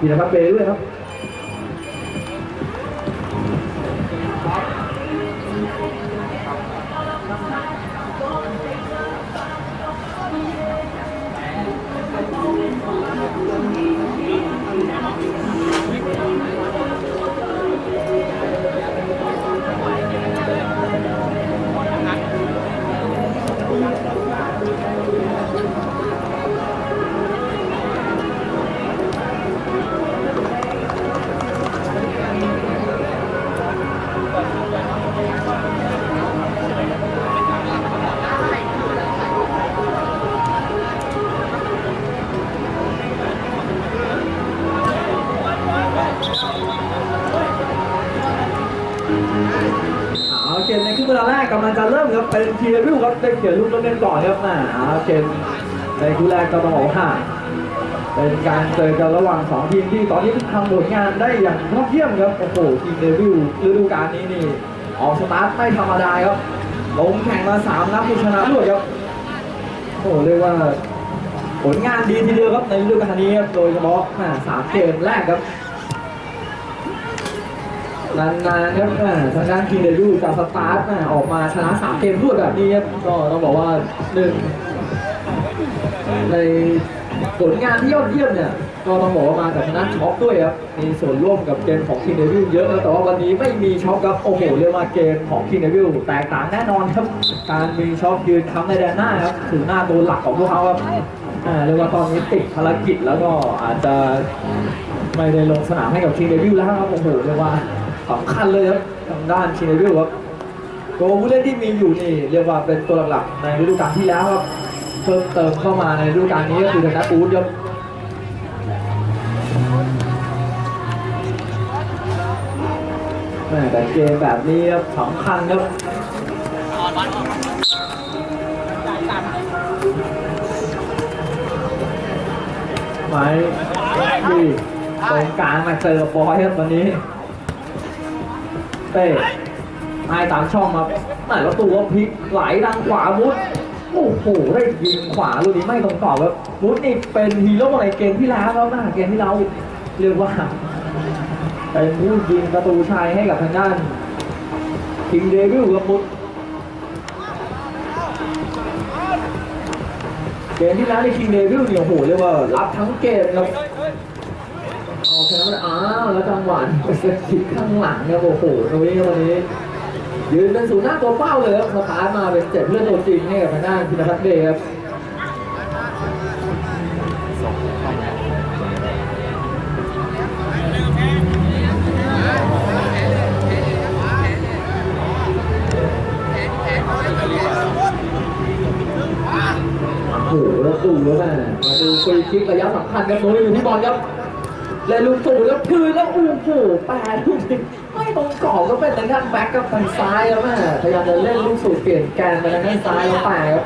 พี่นะครับไปเรื่อยครับ กำลังจะเริ่มครับเป็นทีวิวครับได้เขียนลูกเล่นก่อนครับน่าเอาเกมในคู่แรกก็ต้องบอกว่าเป็นการเจอกันระหว่างสองทีมที่ตอนนี้ทำผลงานได้อย่างยอดเยี่ยมครับโอ้โหทีมเดวิลฤดูกาลนี้นี่ออกสตาร์ทไม่ธรรมดาครับลงแข่งมาสามนัดชนะรวดครับโอ้โหเรียกว่าผลงานดีทีเดียวครับในฤดูกาลนี้โดยเฉพาะสามเกมแรกครับ นานๆครับอ่ทางด้านคิงเดยูจะสตาร์ทอ่ออกมาชนะสามเกมรวดแบบนี้ครับก็ต้องบอกว่าหนึ่งในผลงานที่ยอดเยี่ยมเนี่ยก็ต้องบอกว่ามาจากทางด้านช็อปด้วยครับมีส่วนร่วมกับเกมของคิงเดยูเยอะนะแต่ว่าวันนี้ไม่มีช็อปครับโอ้โหเรียกว่าเกมของคิงเดยูแตกต่างแน่นอนครับ การมีช็อปยืนค้ำในแดนหน้าครับถึงหน้าตัวหลักของพวกเขาครับเรียกว่าตอนนี้ติดภารกิจแล้วก็อาจจะไม่ได้ลงสนามให้กับทีมเดวิลแล้วครับโอ้โหเรียกว่า สำคัญเลยครับทางด้านทีมเดวิลครับตัวผู้เล่นที่มีอยู่นี่เรียกว่าเป็นตัวหลักๆในฤดูกาลที่แล้วครับเพิ่มเติมเข้ามาในฤดูกาลนี้ก็คือทางด้านอูดครับแม่แต่เกมแบบนี้ครับสำคัญครับไหมดีตรงกลางมาเจอบอยครับตอนนี้ เต้ไม้ตามช่องมาไหนแล้วตัวพลิกไหลทางขวามุดโอ้โหได้ยิงขวาลูกนี้ไม่ตรงกรอบครับมุดนี่เป็นฮีโร่ในเกมที่แล้วแล้วนะเกมที่เราเรียกว่าเป็นผู้ยิงประตูชัยให้กับทางด้านคิงเดวิลกับมุดเกมที่แล้วในคิงเดวิลเนี่ยโอ้โหเรียกว่ารับทั้งเกมครับ เอาแค่นั้นอ้าวแล้วจังหวะนี้ไปเซตคิกข้างหลังเนี่ยโอ้โหตรงนี้วันนี้ ยืนเป็นศูนย์หน้าตัวเป้าเลยครับสตาร์ทมาเป็นเจ็บเพื่อนตัวจริงให้กับทางด้านพินพัฒน์เดชครับโอ้โหแล้วดูแล้วแม่มาดูฟรีคิกระยะสำคัญครับโน้ยอยู่ที่บอลครับ และลูกสูแล้วคืนแล้วโอ้โหแปดลูกนี้ไม่ตรงกรอบก็เป็นทางด้านแบ็กกับทางซ้ายแล้วแม่พยายามจะเล่นลูกสูตรเปลี่ยนแกนไปทางด้านซ้ายแล้วแปดครับ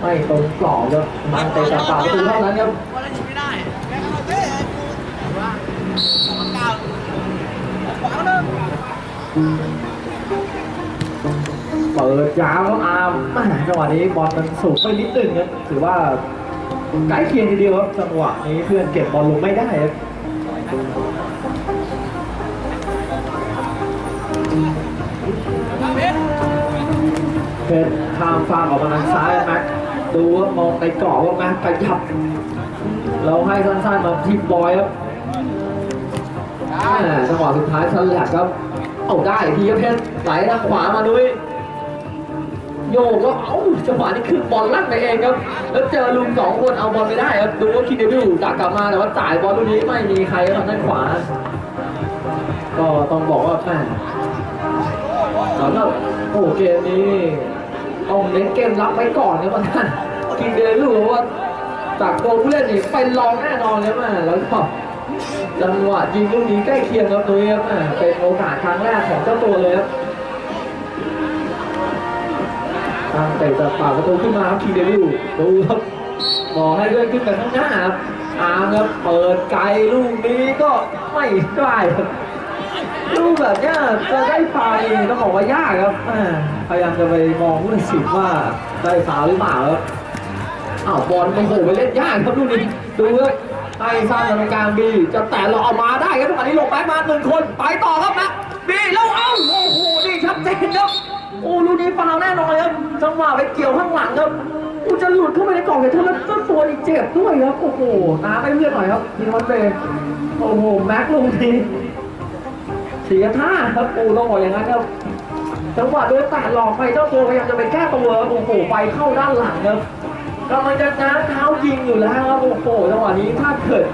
ไม่ตรงกรอบครับมันเตะจากปากประตูเท่านั้นครับเล่นไม่ได้แกก็เปิดยาวแล้วอาร์มแม่จังหวะนี้บอลมันสูงไปนิดหนึ่งครับถือว่าใกล้เคียงทีเดียวครับจังหวะนี้เพื่อนเก็บบอลลงไม่ได้ครับ เพชรข้ามฟางออกมาทางซ้ายแม็กดูว่ามองในกรอบว่าแม็กขยับ เราให้สั้นๆมาที่บอยครับแม่จังหวะสุดท้ายฉลับครับ เอาได้ทีครับเพชรไหลทางขวามาด้วย โยกแล้วเอ้าจังหวะนี้คือบอลลั่นไปเองครับ แล้วเจอลุงสองคนเอาบอลไม่ได้ครับดูว่าคิดเดวิลดักกลับมาแต่ว่าจ่ายบอลลูกนี้ไม่มีใครครับทางด้านขวา ก็ต้องบอกว่าแม่สำหรับโอ้เกมนี้ต้องเน้นเกมรับไว้ก่อนครับท่านคิดเดวิลว่าจากตัวผู้เล่นนี่เป็นรองแน่นอนเลยแม่แล้วก็จังหวะยิงลูกนี้ใกล้เคียงครับนุ้ยครับเป็นโอกาสครั้งแรกของเจ้าตัวเลยครับ ตั้งแต่จะป่ากประตูขึ้นมาครับคีเดวิลดูครับบอกให้เลื่อนขึ้นไปข้างหน้าครับอาร์มครับเปิดไกลลูกนี้ก็ไม่ได้ครับลูกแบบเนี้ยจะได้ฟาวเองต้องบอกว่ายากครับพยายามจะไปมองผู้ตัดสินว่าได้ฟาวหรือเปล่าครับอ้าวบอลโอ้โหไปเล่นยากครับลูกนี้ดูครับให้สร้างกรรมการบีจะแต่เราเอามาได้ครับจังหวะนี้ลงแบ็คมาหนึ่งคน ไปต่อครับนะบีแล้วเอ้าโอ้โหนี่ชัดเจนครับ โอ้ลูกนี้ฟาวแน่นอนครับจังหวะไปเกี่ยวข้างหลังครับกูจะหลุดเข้าไปในกล่องเดี๋ยวเธอแล้วเจ้าตัวอีกเจ็บด้วยครับโอ้โหน้าไม่เพื่อนหน่อยครับทีมวัตเบย์โอ้โหแม็กลูกนี้เสียท่าครับโอ้ต้องบอกอย่างนั้นครับจังหวะโดนแตะหลอกไปเจ้าตัวพยายามจะไปแก้ตัวครับโอ้โหไปเข้าด้านหลังครับกำลังจะง้าเท้ายิงอยู่แล้วครับโอ้โหจังหวะนี้ถ้าเกิด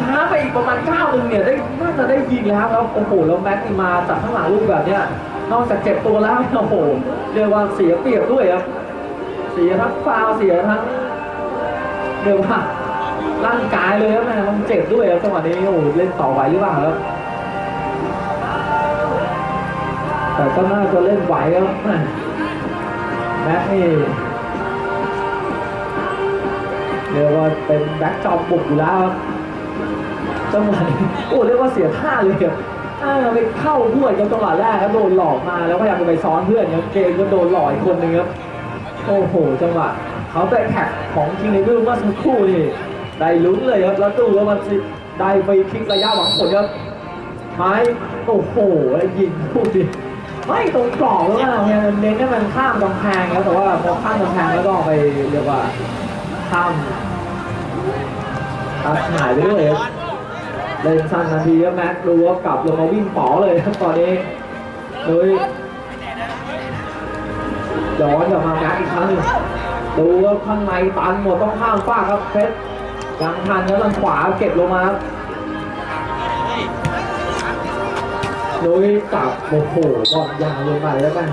ช้าไปอีกประมาณก้าหนึ่งเนี่ยได้น่าจะได้ยิงแล้วครับโอ้โหแล้วแม็กนี่มาจากข้างหลังลูกแบบเนี้ย นอกจากเจ็บตัวแล้วโอ้โหเรียกว่าเสียเปรียบด้วยครับเสียทั้งฟาวเสียทั้งเรียกว่าร่างกายเลยครับม่มันเจ็บด้วยครับจังหวะนี้โอ้โหเล่นต่อไหวหรือเปล่าครับแต่ก็น่าจะเล่นไหวครับแม็กนี่เรียกว่าเป็นแบ็คจอมบุกอยู่แล้วครับจังหวะนี้โอ้เรียกว่าเสียท่าเลยครับ อ่าไปเข้าด้วยกับจังหวะแรกครับโดนหลอกมาแล้วพยายามจะไปซ้อนเพื่อนครับเกมก็โดนหลอกอีกคนนึงครับโอ้โหจังหวะเขาไปแท็กของคิงเลเวลเมื่อสักครู่นี่ได้ลุ้นเลยครับแล้วตู้ก็มันได้ไปคลิกระยะหวังผลครับไม้โอ้โหแล้วยิงพูดดิไม่ตรงกรอบแล้วนะเน้นให้มันข้ามกำแพงครับแต่ว่าพอข้ามกำแพงแล้วก็ไปเรียกว่าข้ามตัดหายไปด้วยครับ เล่นสั้นนาทีครับแม็กดูว่ากลับลงมาวิ่งป๋อเลยครับตอนนี้โดยย้อนกลับมาแม็กอีกครั้งหนึ่งดูว่าข้างในตันหมดต้องข้ามฟากครับเพชรยังทันครับทางขวาเก็บลงมาโดยจับโอ้โหบอลยาวลงไปแล้วกัน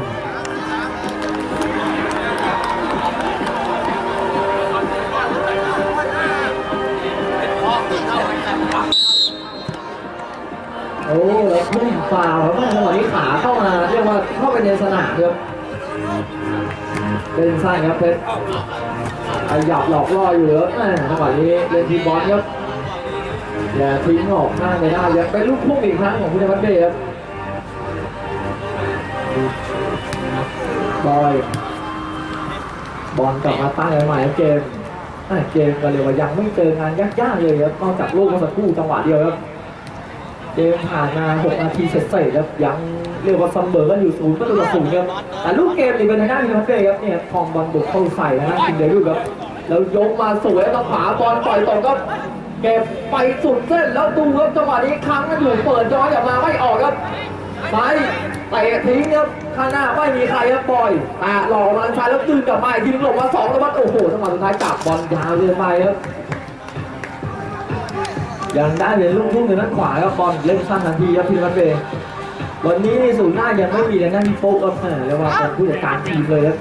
เข้าไปในสนามครับเป็นสั้นครับเพชรขยับหลอกล่ออยู่แล้วแม่จังหวะนี้เล่นทีบอลครับอย่าทิ้งออกข้างไปได้ยังเป็นลูกพุ่งอีกครั้งของคุณธวัฒน์เบย์ครับบอยบอลกลับมาตั้งกันใหม่ครับเกมอะเกมก็เรียว่ายังไม่เจองานยากๆเลยครับนอกจากลูกเมื่อสักครู่จังหวะเดียวครับเกมผ่านมา 6 นาทีเสร็จๆครับยัง เรียกว่าเสมอกันอยู่ศูนย์ประตูต่อศูนย์ครับแต่ลูกเกมนี่เป็นทางด้านทีมเป้ครับเนี่ยทองบอลบุกเข้าใส่นะฮะทีมเดวิลครับแล้วยกมาสวยแล้วขวาบอลปล่อยตรงก็เก็บไปสุดเส้นแล้วดูครับจังหวะนี้ค้างกันอยู่เปิดย้อนกลับมาไม่ออกครับไปเตะทิ้งครับข้างหน้าไม่มีใครครับบอยแต่หลอกมาทางซ้ายแล้วดึงกลับมาอีกทีนึงหลบมาสองแล้ววัดโอ้โหจังหวะสุดท้ายจับบอลยาวเลยไปครับยังได้เป็นลูกทุ่งในด้านขวาครับบอลเล่นสั้นทันทีครับพีรพัฒน์เบย์ วันนี้นี่ศูนย์หน้ายังไม่มีในด้านที่โฟกัสเออเรียว่าเป็นผู้จัดการทีมเลยครับ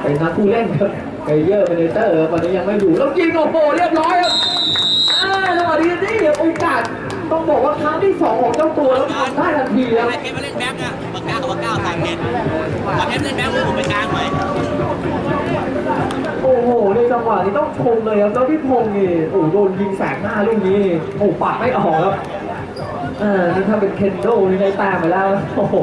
เป็นนักผู้เล่นครับเกเยอร์เมเนเตอร์วันนี้ยังไม่ดูแล้วยิงโอ้โหเรียบร้อยครับอ่าจังหวะนี้นี่โอกาสต้องบอกว่าครั้งที่สองของเจ้าตัวแล้วทำได้ทันทีครับทำไมเทปมาเล่นแบ็คอะปากกากับปากกาต่างกันพอเทปเล่นแบ็คผมไปกลางหน่อยโอ้โหในจังหวะนี้ต้องชมเลยครับเจ้าพี่พงศ์นี่โอ้โดนยิงแสกหน้าลูกนี้โอ้ปัดไม่ออกครับ อ่านี่ถ้าเป็นเคนโดนี่ได้ต้มไปแล้ว โอ้โห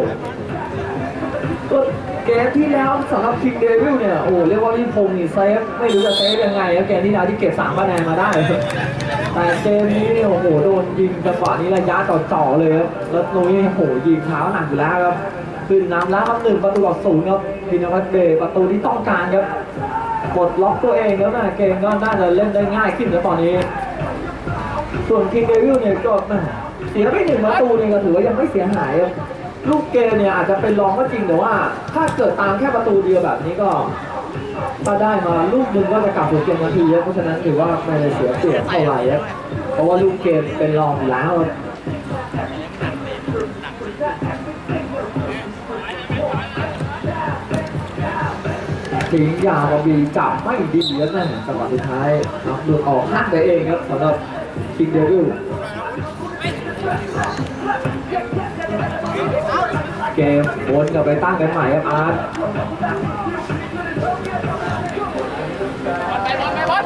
ก็เกมที่แล้วสำหรับคิงเดวิลเนี่ย โอ้โหเรียกว่าพี่พงศ์นี่เซฟไม่รู้จะเซฟยังไงครับเกมที่แล้วที่เก็บสามคะแนนมาได้ แต่เกมนี้เนี่ยโอ้โหโดนยิงจังหวะนี้ระยะจ่อๆเลยครับแล้วนุ้ยโอ้โหยิงเท้าหนักอยู่แล้วครับขึ้นน้ำแล้วครับหนึ่งประตูต่อศูนย์ครับพินวัตเบย์ประตูที่ต้องการครับกดล็อกตัวเองแล้วนะเกมก็น่าจะเล่นได้ง่ายขึ้นแล้วตอนนี้ ส่วนคิงเดวิลเนี่ยก็ เสียไปหนึ่งประตูนี่ก็ถือว่ายังไม่เสียหายครับลูกเกมเนี่ยอาจจะเป็นรองก็จริงแต่ว่า ถ้าเกิดตามแค่ประตูเดียวแบบนี้ก็ถ้าได้มาลูกหนึ่งก็จะกลับสู่เกมนาทีเพราะฉะนั้นถือว่าไม่ได้เสียเปรียบเท่าไหร่ครับเพราะว่าลูกเกมเป็นรองอยู่แล้วทิ้งยาวบีจับไม่ดีครับนั่นจังหวะสุดท้ายนับหลุดออกห้างไปเองครับสำหรับคิงเดวิล เกมวนกลับไปตั้งกันใหม่ครับอาร์ตไปบอลไปบอล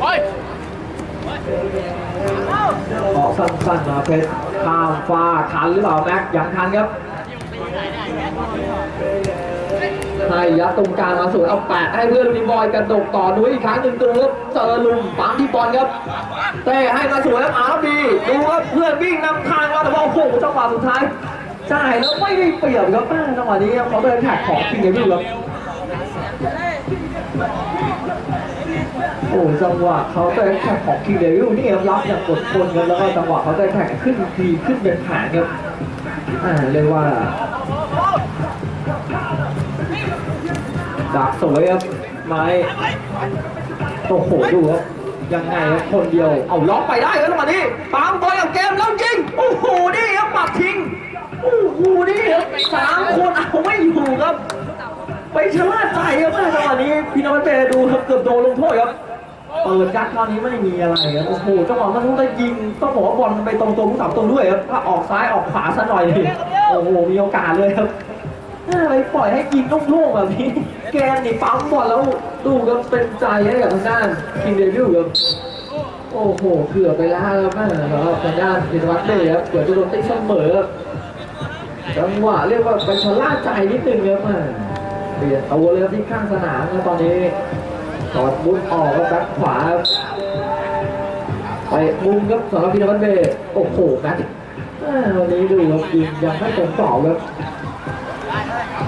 โอ้ยออกสั้นๆมาเพชรข้ามฟ้าทันหรือเปล่าแม็กยังทันครับให้ยัดตรงกลางมาสวยเอาแปะให้เพื่อนลูกนี้บอยกระดกต่อนุ้ยอีกครั้งหนึ่งตัวครับเจอลุมปั๊มที่บอลครับเต้ให้มาสวยครับอาร์ดีดูครับเพื่อนวิ่งนำทางมาแต่ว่าโอ้โหจังหวะสุดท้าย จ่ายแล้วไม่ได้เปรียบครับแม่จังหวะนี้เขาเดินแท็กของคิงเดวิลครับโอ้จังหวะเขาเดินแท็กของคิงเดวิลนี่ครับรับอย่างกดคนครับแล้วก็จังหวะเขาเดินแท็กขึ้นทีขึ้นเป็นแผงครับอ่าเรียกว่าดักสวยครับไม้โอ้โหดูครับยังไงครับคนเดียวเอาล็อกไปได้ครับจังหวะนี้ปามบอลกับเกมแล้วยิงโอ้โหนี่ครับปัดทิ้ง โอ้โหนี่ครับสามคนเอาไม่อยู่ครับ ไปชะล่าใจครับแม่จังหวะนี้พี่น้องเปดูครับเกือบโดนลงโทษครับเปิดยัดคราวนี้ไม่มีอะไรครับโอ้โหจังหวะมันต้องได้ยิงต้องบอกว่าบอลไปตรงตัวผู้สามตัวด้วยครับถ้าออกซ้ายออกขวาซะหน่อยโอ้โหมีโอกาสเลยครับอะไรปล่อยให้กินโล่งๆแบบนี้ แกนนี่ปั๊มบอลแล้วดูครับเป็นใจให้กับทางด้านคิงเดวิลครับโอ้โหเกือบไปแล้วครับแม่สำหรับทางด้านพิทวัฒน์เลยครับเกือบจะโดนตีเสมอครับ จังหวะเรียกว่าไปชะล่าใจนิดนึงครับเปลี่ยนตัวเลยครับที่ข้างสนามนะตอนนี้ตอดบุญออกครับแบ็คขวาไปมุมครับสำหรับพิทวัฒน์เบย์โอ้โหแมตช์อ่าวันนี้ดูครับยิงยังไม่ตรงกรอบครับ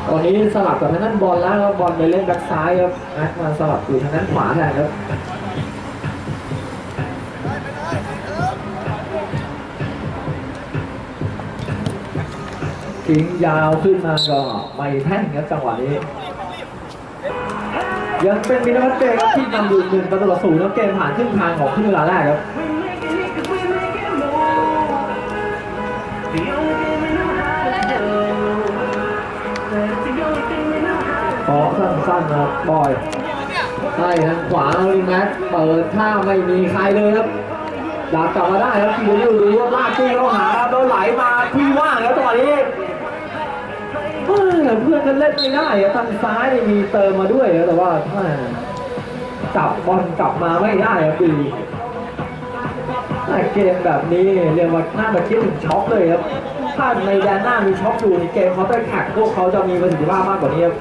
ตอนนี้สลับกับทางด้านบอลแล้วบอลไปเล่นแบ็คซ้ายครับแม็กมาสลับอยู่ทางด้านขวาแทนครับ ทิ้งยาวขึ้นมาก็ไม่แท่งครับจังหวะนี้ ยังเป็นมินวัตเจครับที่นำอยู่หนึ่งประตูต่อศูนย์แล้วเกมผ่านครึ่งทางของครึ่งเวลาแรกครับขอสั้นๆนะครับบอยให้ทางขวาลิงแม็กเปิดท่าไม่มีใครเลยครับดักกลับมาได้ครับทีเดียวดูว่าลากตี้เข้าหาครับแล้วไหลมาที่ว่างครับจังหวะนี้ เฮ้ยเพื่อนกันเล่นไม่ได้ครับทางซ้ายมีเติมมาด้วยครับแต่ว่าแม่จับบอลกลับมาไม่ได้ครับดีแต่เกมแบบนี้เรียกว่าน่าจะคิดถึงช็อปเลยครับถ้าในแดนหน้ามีช็อปอยู่ในเกมเขาได้แข่งพวกเขาจะมีประสิทธิภาพมากกว่านี้ครับ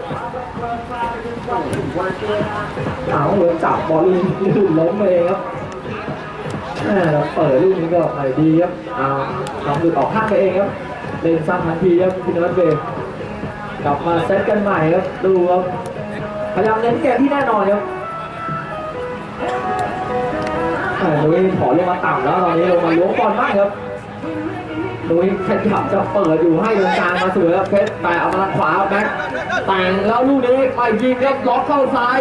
เอาเลยจับบอลลื่นล้มเองครับแม่เราเปิดลูกนี้ก็ไปดีครับเอาลองดูออกข้างไปเองครับเล่นซ้ำทันทีครับพินวัตเบย์ กลับมาเซตกันใหม่ครับ ดูครับ พยายามเน้นเกมที่แน่นอนครับแต่ลุยขอลงมาต่ำแล้วตอนนี้ลงมาล้วงบอลบ้างครับลุยขยับจะเปิดอยู่ให้ตรงกลางมาสวยครับเพชรแต่เอามาทางขวาแบ็คแต่งแล้วลูกนี้ไปยิงครับล็อกเข้าซ้าย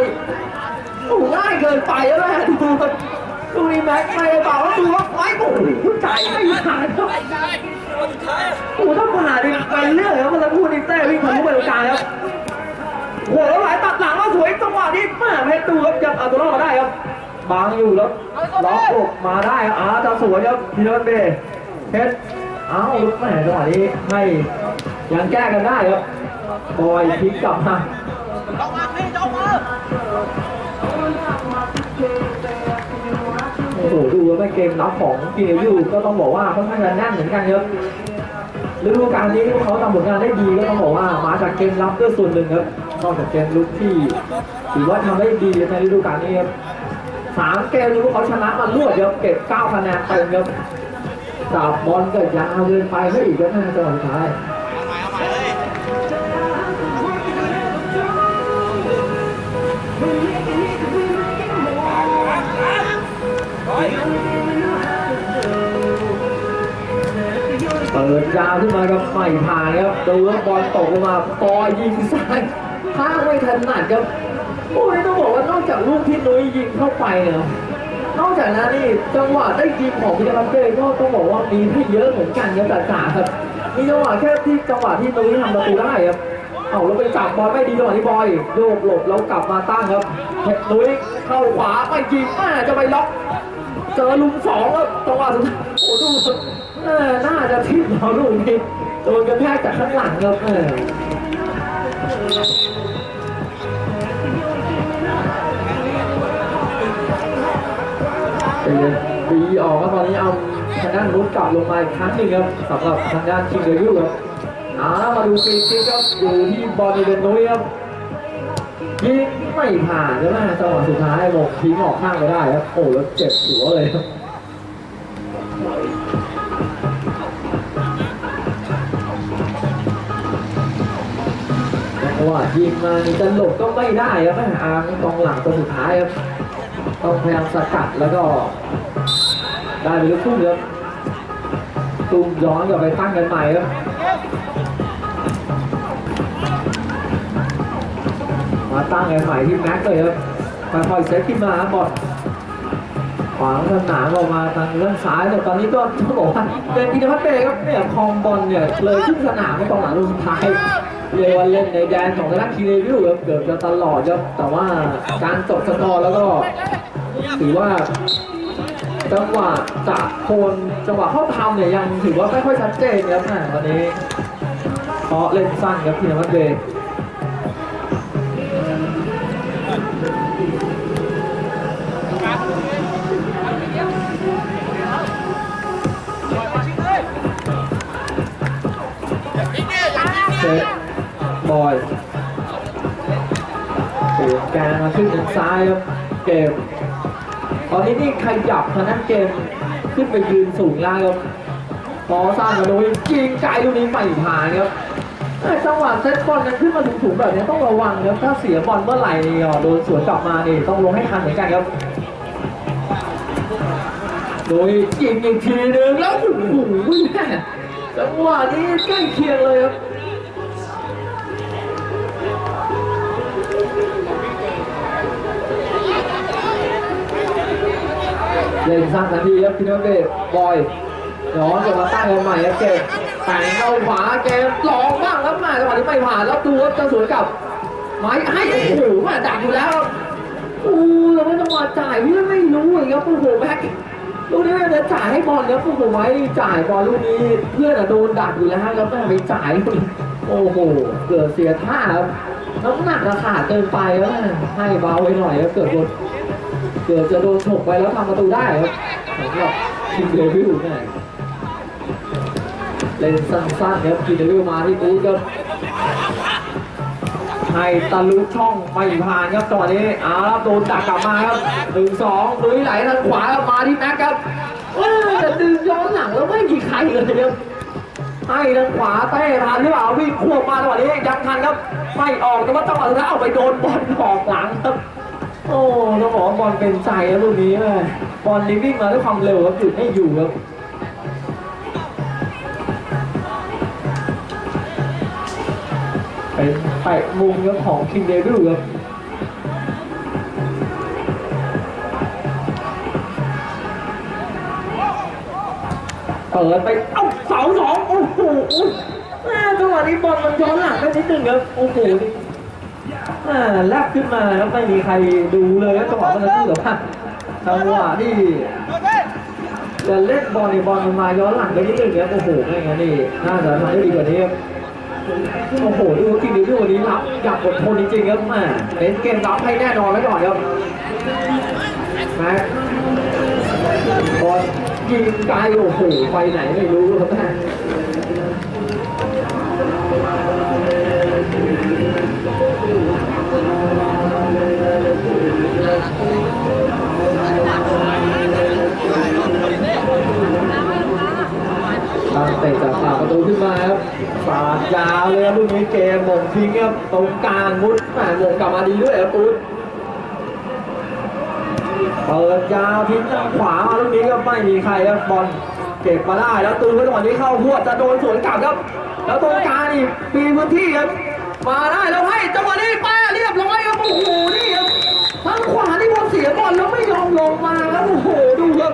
โอ้ง่ายเกินไปแล้วแม่ดูลูนี้แม็กไม่ได้เปล่าแล้วดูว่าไอ้โอ้โหใจไม่ผ่า นครับโอ้โหถ้าผ่านนี่เป็นเรื่องแล้วมันจะพูดนี่เต้วิ่งทะลุไปตรงกลางครับโอ้โหแล้วไหลตัดหลังมาสวยจังหวะนี้แม่เพชรดูครับยังเอาตัวรอดมาได้ครับบางอยู่แล้วล็อกอกมาได้อาจะสวยครับพีรวัตเบเพชรเอาลูกแม่จังหวะนี้ให้ยังแก้กันได้ครับบอยพลิกกลับมาลงมาพี่ลงมา โอ้โหดูแล้วไม่เกมรับของกีเนยูก็ต้องบอกว่าค่อนข้างจะแน่นเหมือนกันครับฤดูกาลนี้เขาทำผลงานได้ดีก็ต้องบอกว่ามาจากเกมรับด้วยส่วนหนึ่งครับนอกจากเกมลุกที่ถือว่าทำได้ดีในฤดูกาลนี้ครับสามเกมลุกเขาชนะมารวดครับเก็บเก้าคะแนนเต็มครับจับบอลก็ยาวเกินไปไม่อีกแล้วนะจังหวะสุดท้าย เปิดยาวขึ้นมากับไม่ผ่านครับดูว่าบอลตกลงมาปอยิงซ้ายข้างไม่ถนัดครับโอ้ยต้องบอกว่านอกจากลูกที่นุ้ยยิงเข้าไปเนี่ยนอกจากนั้นนี่จังหวะได้ยิงของพิจารณาเป้ก็ต้องบอกว่ามีให้เยอะเหมือนกันครับแต่จ่าครับมีจังหวะแค่ที่จังหวะที่นุ้ยทำประตูได้ครับเอาแล้วไปจับบอลไม่ดีจังหวะที่บอยโยกหลบแล้วกลับมาตั้งครับนุ้ยเข้าขวาไปยิงแม่จะไปล็อก เจอลุมสองแล้วจังหวะสุดท้ายโอ้ดูเออน่าจะทิ่มเราลูกนี้โดนกระแทกจากข้างหลังครับเออปีออกครับตอนนี้เอาทางด้านรุดกลับลงมาอีกครั้งหนึ่งครับสำหรับทางด้านคิงเดวิลครับเอามาดูฟรีคิกครับอยู่ที่บอลอีเดนนุ้ยครับยิง ไม่ผ่านใช่ไหมจังหวะสุดท้ายหมกทิ้งออกข้างไปได้ครับโอ้แล้วเจ็บหัวเลยครับจังหวะยิงมาจะหลบก็ไม่ได้ครับแม่อาร์มกองหลังตัวสุดท้ายครับต้องพยายามสกัดแล้วก็ ได้ไปลูกทุ่งครับตุ้มย้อนกลับไปตั้งกันใหม่ครับ มาตั้งกันใหม่ที่แม็กเลยครับค่อยๆเซตขึ้นมาบอลขวางสนามออกมาทางด้านซ้ายแต่ตอนนี้ก็ต้องบอกว่าเป็นพิธีพัฒน์เบย์ครับเนี่ยคลองบอลเนี่ยเลยขึ้นสนามไม่กองหลังลูกสุดท้ายเรียกว่าเล่นในแดนของทางด้านคีเรวิวครับเกือบจะตลอดครับแต่ว่าการจบสกอร์แล้วก็ถือว่าจังหวะจากโคนจังหวะเข้าทำเนี่ยยังถือว่าไม่ค่อยชัดเจนครับแม่วันนี้เพราะเล่นสั้นครับพีนวัตเบย์เซ ตบอยเปลี่ยนแกนมาขึ้นทางซ้ายครับเกม ตอนนี้นี่ขยับทางนั้นเกมขึ้นไปยืนสูงล่างครับพอสร้างมาโดยยิงไกลลูกนี้ไม่ผ่านครับจังหวะเซตบอลนั้นขึ้นมาสูงๆแบบนี้ต้องระวังครับถ้าเสียบอลเมื่อไหร่นี่อ๋อโดนสวนกลับมานี่ต้องลงให้ทันเหมือนกันครับ โดยยิงอีกทีนึงแล้วโอ้โหน่จังหวะนี้ใกล้เคียงเลยครับ เล่นสร้างทันทีครับพี่น้องเดชบอยย้อนกลับมาตั้งกันใหม่ครับเกมแต่งเข้าขวาเกมหลอกบ้างครับแม่จังหวะนี้ไม่ผ่านแล้วดูครับจะสวนกลับไม้ให้โอ้โหม่ดักอยู่แล้วโอ้แล้วไม่จังหวะจ่ายพี่ไม่รู้เลยครับโอ้โหแบ็คลูกนี้ไม่ได้จ่ายให้บอลครับโอ้โหไว้จ่ายบอลลูกนี้เพื่อนอะโดนดักอยู่แล้วครับแม่ไปจ่ายโอ้โหเกิดเสียท่าครับน้ำหนักราคาดเกินไปแล้วให้เบาไว้หน่อยครับเกิดโดน เกือบจะโดนฉกไปแล้วทำประตูได้ครับสำหรับคิงเดวิลเนี่ยเล่นสั้นๆครับคิงเดวิลมาที่บูธครับให้ตะลุช่องไม่ผ่านครับจังหวะนี้เอาละโดนดักกลับมาครับหนึ่งสองลุยไหลทางขวาครับมาที่แม็กครับแต่ดึงย้อนหลังแล้วไม่มีใครเลยครับให้ทางขวาเต้ทันหรือเปล่าวิ่งควบมาจังหวะนี้ยังทันครับไม่ออกแต่ว่าจังหวะสุดท้ายเอาไปโดนบอลออกหลังครับ โอ้ต้องบอกว่าบอลเป็นใจแล้วลูกนี้แม่บอลนี้วิ่งมาด้วยความเร็วครับหยุดไม่อยู่ครับเป็นเตะมุมครับของคิงเดวิลครับเปิดไปเอ้าเสาสองโอ้โหแม่จังหวะนี้บอลมันย้อนหลังไปนิดนึงครับโอ้โห อ่าแลบขึ้นมาแล้วไม่มีใครดูเลยนะจังหวะมันคือแบบว่าจังหวะที่จะเล่นบอลในบอลมันมาย้อนหลังไปนิดนึงเนี่ยโอ้โหไม่งั้นนี่น่าจะทำได้ดีกว่านี้ครับโอ้โหดูจริงดูวันนี้รับอยากอดทนจริงๆครับแม่เป็นเกมรับให้แน่นอนไว้ก่อนครับแม็กบอลยิงไกลโอ้โหไปไหนไม่รู้ครับแม่ ทิ้งครับตรงกลางมุดแหมหม่งกลับมาดีด้วยครับปุ๊ดเปิดยาวทิ้งทางขวามาลูกนี้ก็ไม่มีใครครับบอลเก็บมาได้แล้วตูนก็จังหวะนี้เข้าหัวดจะโดนสวนกลับครับ แล้วตรงกลางนี่มีพื้นที่ครับมาได้แล้วให้จังหวะนี้ป้าเรียบร้อยครับโอ้โหนี่ครับทางขวานี่บอลเสียบอลแล้วไม่ยอมลงมาครับโอ้โหดูครับ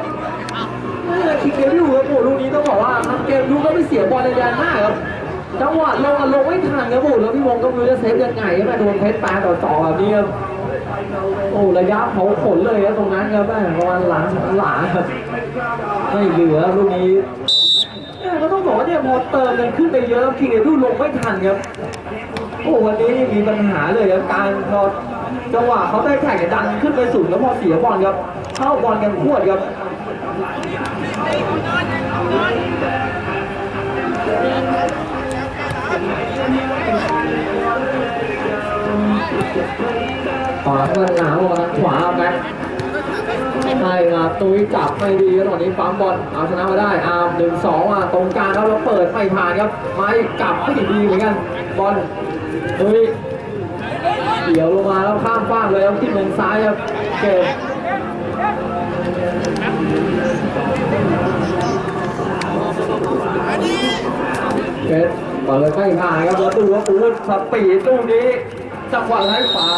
คิงเกมอยู่ครับโอ้ลูกนี้ต้องบอกว่าทำเกมลูกก็ไม่เสียบอลในแดนหน้าครับ จังหวะลงอะลงไม่ทันครับโอ้แล้วพี่วงก็ไม่รู้จะเซฟยังไงครับแม่โดนเพชรปาต่อต่อแบบนี้ครับโอ้ระยะเผาขนเลยครับตรงนั้นครับแม่ประมาณหลังหลังครับไม่เหลือลูกนี้แม่ก็ต้องบอกว่าเนี่ยพอเติมกันขึ้นไปเยอะคิงเกมลูกลงไม่ทันครับโอ้วันนี้มีปัญหาเลยครับการพอจังหวะเขาได้แข่งดันขึ้นไปสูงแล้วพอเสียบอลครับเข้าบอลกันขวดครับ ขวาเงินหนาวมาทางขวาแม็กให้มาตุ้ยจับไม่ดีตอนนี้ปั๊มบอลเอาชนะมาได้อาร์มหนึ่งสองอะตรงกลางแล้วเราเปิดไม่ผ่านครับไม่กลับไม่ดีเหมือนกันบอลตุ้ยเดี่ยวลงมาแล้วข้ามฟาเลยครับที่มือซ้ายครับเก็บเพชรเปิดไม่ผ่านครับแล้วดูว่าปูดสปีดตู้นี้ จังหวะไล่ขวา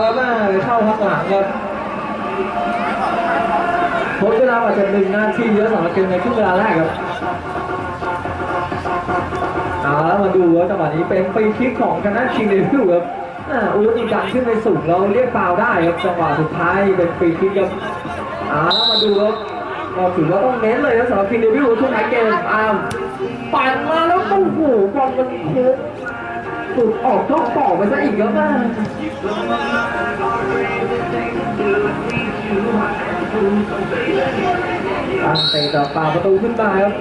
แล้วแม่เข้าข้างหลังครับทดเวลาอาจจะหนึ่งนาทีเยอะสำหรับเกมในครึ่งเวลาแรกครับเอาแล้วมาดูว่าจังหวะนี้เป็นฟรีคิกของคณะชิงเดวิลครับอ่าอุลุมีการขึ้นไปสูงแล้วเรียกฟาวได้ครับจังหวะสุดท้ายเป็นฟรีคิกครับเอาแล้วมาดูครับก็ถือว่าต้องเน้นเลยนะสำหรับคิงเดวิลช่วงท้ายเกมอาร์มปั่นมาแล้วโอ้โหบอลมันโค้ง สุดออกนอกกรอบไปซะอีกแล้วนะตั้งเตะต่อปาประตูขึ้นมาครับ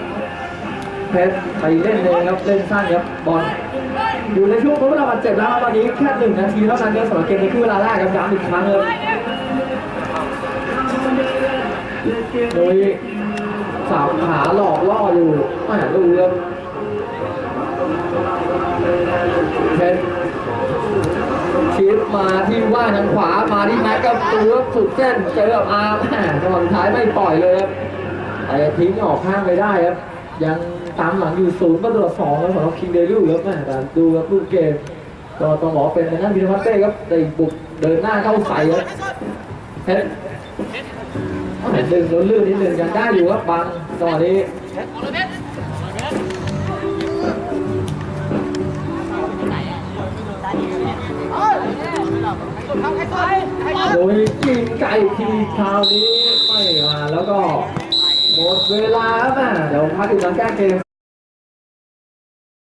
เพชรไปเล่นเลยครับ เล่นสั้นครับบอลอยู่ในช่วงทดเวลาบาดเจ็บแล้วตอนนี้แค่หนึ่งนาทีเท่านั้นครับสำหรับเกมในครึ่งเวลาแรกครับย้ำอีกครั้งเลยโดยสาวขาหลอกล่ออยู่แหม่ดูครับ เพชรชิปมาที่ว่างทางขวามาที่แม็กกับตัวสุดเส้นเจอกับอาร์มแหม่จังหวะสุดท้ายไม่ปล่อยเลยครับแต่ทิ้งออกข้างไปได้ครับ ยังตามหลังอยู่ศูนย์ประตูต่อสองแล้วสำหรับคิงเดลิวครับแหม่แต่ดูครับลูกเกมก็ต้องบอกว่าเป็นในนั้นพิทพัตเต้ครับได้บุกเดินหน้าเข้าใส่ครับเพชรดึงโดนลื่นนิดนึงยังได้อยู่ครับบังตอนนี้ โดยกินไก่ทีคราวนี้ไม่มาแล้วก็หมดเวลาแล้วนะเดี๋ยวพักอีกหลังแก้เกม